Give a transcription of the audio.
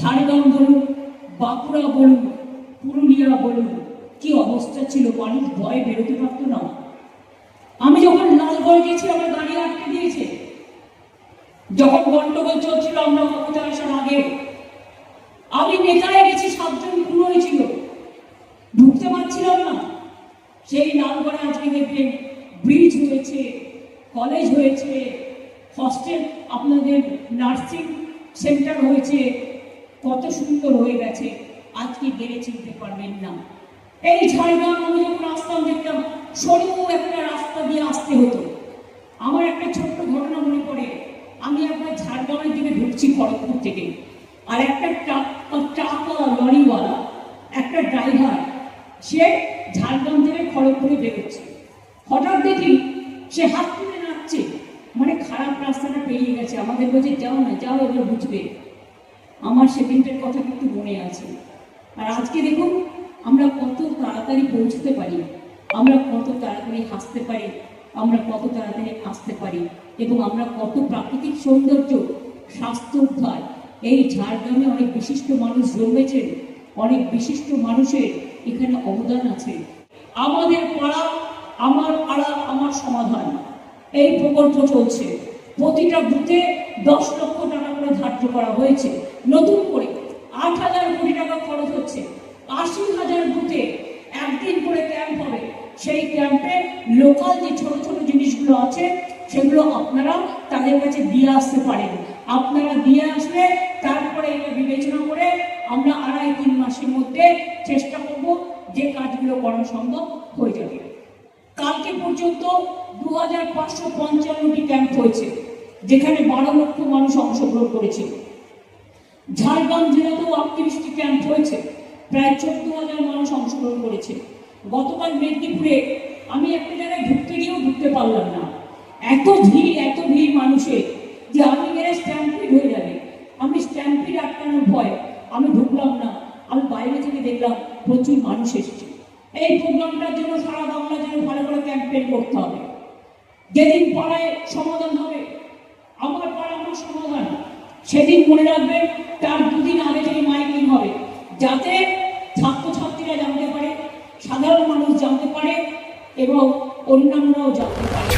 ঝাড়গ্রাম বলুন, বাঁকুড়া বলুন, পুরুলিয়া বলুন, কি অবস্থা ছিল মানুষ ভয়ে বেরোতে পারতো না আমি যখন লালগড় গেছি আমার গাড়ি আটকে দিয়েছে। যখন গন্ডগোল চলছিল, আমরা ক্ষমতা আসার আগে। আমি নেতায় গেছি, সাতজন খুন হয়েছিল। ঢুকতে পারছিলাম না। সেই লালগড়ে আজকে দেখবেন ব্রিজ হয়েছে, কলেজ হয়েছে হস্টেল আপনাদের নার্সিং সেন্টার হয়েছে কত সুন্দর হয়ে গেছে। আজকে গেলে চিনতে পারবেন না। এই ঝাড়গ্রাম আমি যখন আসতাম দেখতাম সরু একটা রাস্তা দিয়ে আসতে হতো। আমার একটা ছোট্ট ঘটনা মনে পড়ে। আমি একবার ঝাড়গ্রামের দিকে ঢুকছি খড়গপুর থেকে। আর একটা ট্রাক ট্রাকওয়ালা লরিওয়ালা, একটা ড্রাইভার, সে ঝাড়গ্রাম থেকে খড়গপুরে বেরোচ্ছে। হঠাৎ দেখি সে হাত তুলে নাচছে মানে খারাপ রাস্তাটা পেরিয়ে গেছে। আমাদের বলছে, যাও না, যাও, এবার বুঝবে। আমার সেদিনটার কথা কিন্তু মনে আছে। আর আজকে দেখুন, আমরা কত তাড়াতাড়ি পৌঁছতে পারি। আমরা কত তাড়াতাড়ি হাসতে পারি। আমরা কত তাড়াতাড়ি আসতে পারি। এবং আমরা কত প্রাকৃতিক সৌন্দর্য, স্বাস্থ্য উদ্ধার, এই ঝাড়গ্রামে অনেক বিশিষ্ট মানুষ জন্মেছেন, অনেক বিশিষ্ট মানুষের এখানে অবদান আছে। আমাদের পাড়া, আমার পাড়া, আমার সমাধান। এই প্রকল্প চলছে। প্রতিটা বুথে দশ লক্ষ টাকা করে ধার্য করা হয়েছে। নতুন করে আট হাজার কোটি টাকা খরচ হচ্ছে। আশি হাজার বুথে একদিন করে ক্যাম্প হবে। সেই ক্যাম্পে লোকাল যে ছোট ছোট জিনিসগুলো আছে, সেগুলো আপনারা তাদের কাছে দিয়ে আসতে পারেন। আপনারা দিয়ে আসলে তারপরে এটা বিবেচনা করে আমরা আড়াই তিন মাসের মধ্যে চেষ্টা করব যে কাজগুলো করা সম্ভব হয়ে যাবে। কালকে পর্যন্ত দু হাজার পাঁচশো পঞ্চান্নটি ক্যাম্প হয়েছে। যেখানে বারো লক্ষ মানুষ অংশগ্রহণ করেছে ঝাড়গ্রাম জেলাতেও আটত্রিশটি ক্যাম্প হয়েছে, প্রায় চোদ্দ হাজার মানুষ অংশগ্রহণ করেছে। গতকাল মেদিনীপুরে আমি একটা জায়গায় ঢুকতে গিয়েও ঢুকতে পারলাম না। এত ভিড় এত ভিড় মানুষের যে আমি গেলে স্ট্যাম্পিড হয়ে যাবে। আমি স্ট্যাম্পিড আটকানোর ভয়, আমি ঢুকলাম না। আমি বাইরে থেকে দেখলাম প্রচুর মানুষ এসেছে। এই প্রোগ্রামটার জন্য সারা বাংলা জন্য ভালো করে ক্যাম্পেইন করতে হবে। যেদিন পাড়ায় সমাধান হবে আমার পরামর্শ প্রধান সেদিন মনে রাখবেন তার দুদিন আগে থেকে মাইকিং হবে, যাতে ছাত্রছাত্রীরা জানতে পারে, সাধারণ মানুষ জানতে পারে, এবং অন্যান্যরাও জানতে পারে।